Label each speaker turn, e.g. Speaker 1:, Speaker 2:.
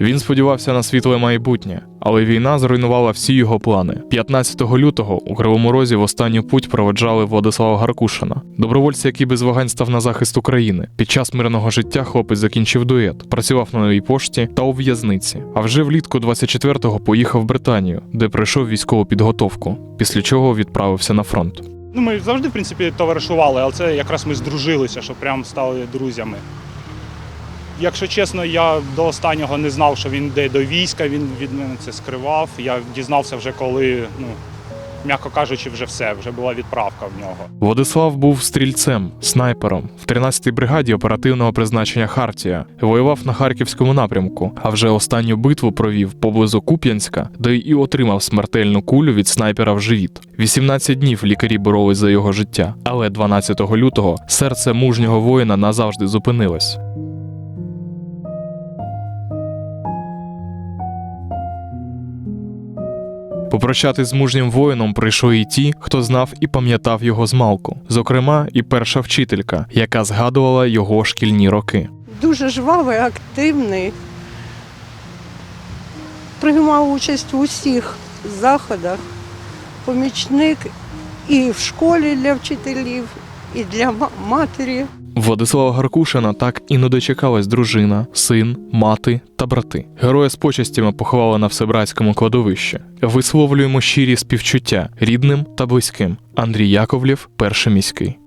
Speaker 1: Він сподівався на світле майбутнє, але війна зруйнувала всі його плани. 15 лютого у Кривому Розі в останню путь проведжали Владислава Гаркушина, добровольця, який без вагань став на захист України. Під час мирного життя хлопець закінчив дует, працював на новій пошті та у в'язниці. А вже влітку 24-го поїхав в Британію, де пройшов військову підготовку, після чого відправився на фронт.
Speaker 2: Ну, ми завжди, в принципі, товаришували, але це якраз ми здружилися, що прям стали друзями. Якщо чесно, я до останнього не знав, що він йде до війська, він від мене це скривав. Я дізнався вже коли, ну, м'яко кажучи, вже все, вже була відправка в нього.
Speaker 1: Владислав був стрільцем, снайпером в 13-й бригаді оперативного призначення Хартія. Воював на харківському напрямку, а вже останню битву провів поблизу Куп'янська, де і отримав смертельну кулю від снайпера в живіт. 18 днів лікарі боролись за його життя, але 12 лютого серце мужнього воїна назавжди зупинилось. Попрощатись з мужнім воїном прийшли і ті, хто знав і пам'ятав його змалку. Зокрема, і перша вчителька, яка згадувала його шкільні роки.
Speaker 3: дуже жвавий, активний. Приймав участь у усіх заходах. Помічник і в школі для вчителів, і для ма- матері.
Speaker 1: Владислава Гаркушина так і не дочекалась дружина, син, мати та брати. Героя з почестями поховали на всебратському кладовищі. Висловлюємо щирі співчуття рідним та близьким. Андрій Яковлєв, перший міський.